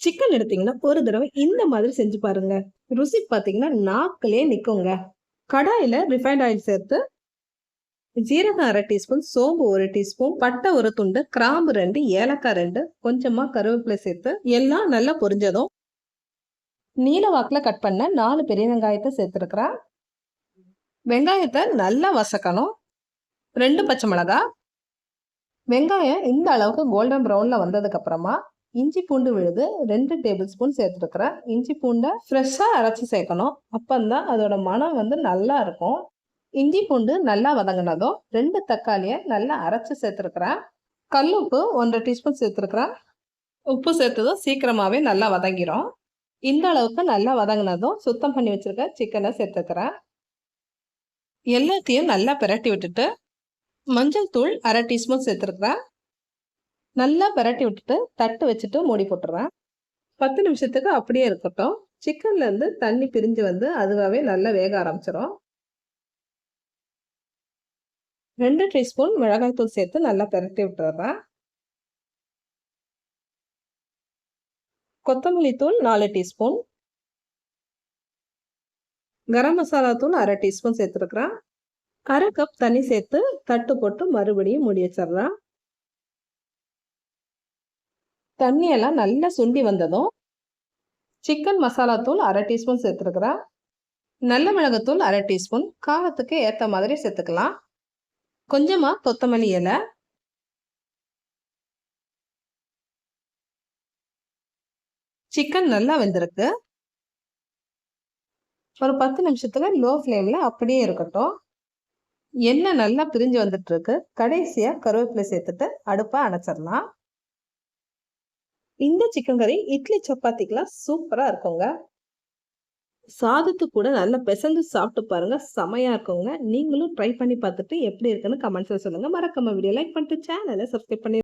Chicken எடுத்தீங்கன்னா ஒரு தடவை இந்த மாதிரி செஞ்சு பாருங்க. ருசி பார்த்தீங்கன்னா நாக்கிலே நிற்குங்க கடாயில் ரிஃபைண்ட் ஆயில் சேர்த்து ஜீரகம் அரை டீஸ்பூன் சோம்பு ஒரு டீஸ்பூன் பட்டை ஒரு துண்டு கிராம்பு ரெண்டு ஏலக்காய் ரெண்டு கொஞ்சமாக கருவேப்பிலை சேர்த்து எல்லாம் நல்லா பொரிஞ்சதும் நீல வாக்கில் கட் பண்ண நாலு பெரிய வெங்காயத்தை சேர்த்துருக்குறேன் வெங்காயத்தை நல்லா வசக்கணும். ரெண்டு பச்சை மிளகா. வெங்காயம் இந்த அளவுக்கு கோல்டன் ப்ரௌனில் வந்ததுக்கப்புறமா இஞ்சி பூண்டு விழுது ரெண்டு டேபிள் ஸ்பூன் சேர்த்துருக்குறேன். இஞ்சி பூண்டை ஃப்ரெஷ்ஷாக அரைச்சி சேர்க்கணும். அப்போந்தான் அதோட மனம் வந்து நல்லா இருக்கும். இஞ்சி பூண்டு நல்லா வதங்கினதும் ரெண்டு தக்காளியை நல்லா அரைச்சி சேர்த்துருக்குறேன். கல் உப்பு ஒன்றரை டீஸ்பூன் சேர்த்துருக்குறேன். உப்பு சேர்த்ததும் சீக்கிரமாகவே நல்லா வதங்கிடும் இந்த அளவுக்கு நல்லா வதங்கினதும் சுத்தம் பண்ணி வச்சுருக்க சிக்கனை சேர்த்துக்கிறேன் எல்லாத்தையும் நல்லா பிரட்டி விட்டுட்டு மஞ்சள் தூள் அரை டீஸ்பூன் சேர்த்துருக்குறேன். நல்லா பிரட்டி விட்டுட்டு தட்டு வச்சுட்டு மூடி போட்டுறேன். பத்து நிமிஷத்துக்கு அப்படியே இருக்கட்டும். சிக்கன்லேருந்து தண்ணி பிரிஞ்சு வந்து அதுவாகவே நல்லா வேக ஆரம்பிச்சிடும் ரெண்டு டீஸ்பூன் மிளகாய்த்தூள் சேர்த்து நல்லா பிரட்டி விட்டுறேன். கொத்தமல்லி தூள் நாலு டீஸ்பூன். கரம் மசாலா தூள் அரை டீஸ்பூன் சேர்த்துருக்குறேன். அரை கப் தண்ணி சேர்த்து தட்டு போட்டு மறுபடியும் மூடி வச்சிடுறேன். தண்ணியெல்லாம் நல்லா சுண்டி வந்ததும் சிக்கன் மசாலா தூள் அரை டீஸ்பூன் சேர்த்துருக்குறேன். நல்ல மிளகுத்தூள் அரை டீஸ்பூன் காரத்துக்கு ஏற்ற மாதிரி சேர்த்துக்கலாம். கொஞ்சமாக கொத்தமல்லி இலை. சிக்கன் நல்லா வெந்திருக்கு. ஒரு பத்து நிமிஷத்துல லோ ஃப்ளேமில் அப்படியே இருக்கட்டும். எண்ணெய் நல்லா பிரிஞ்சு வந்துட்டு இருக்கு. கடைசியாக கருவேப்பிலை சேர்த்துட்டு அடுப்பை அணைச்சிடலாம். இந்த சிக்கன் கறி இட்லி சப்பாத்திக்கெல்லாம் சூப்பராக இருக்குங்க. சாதத்து கூட நல்லா பிசைஞ்சு சாப்பிட்டு பாருங்க செமையாக இருக்குங்க. நீங்களும் ட்ரை பண்ணி பார்த்துட்டு எப்படி இருக்குன்னு கமெண்ட்ஸில் சொல்லுங்க. மறக்காம வீடியோ லைக் பண்ணிட்டு சேனலை சப்ஸ்கிரைப் பண்ணி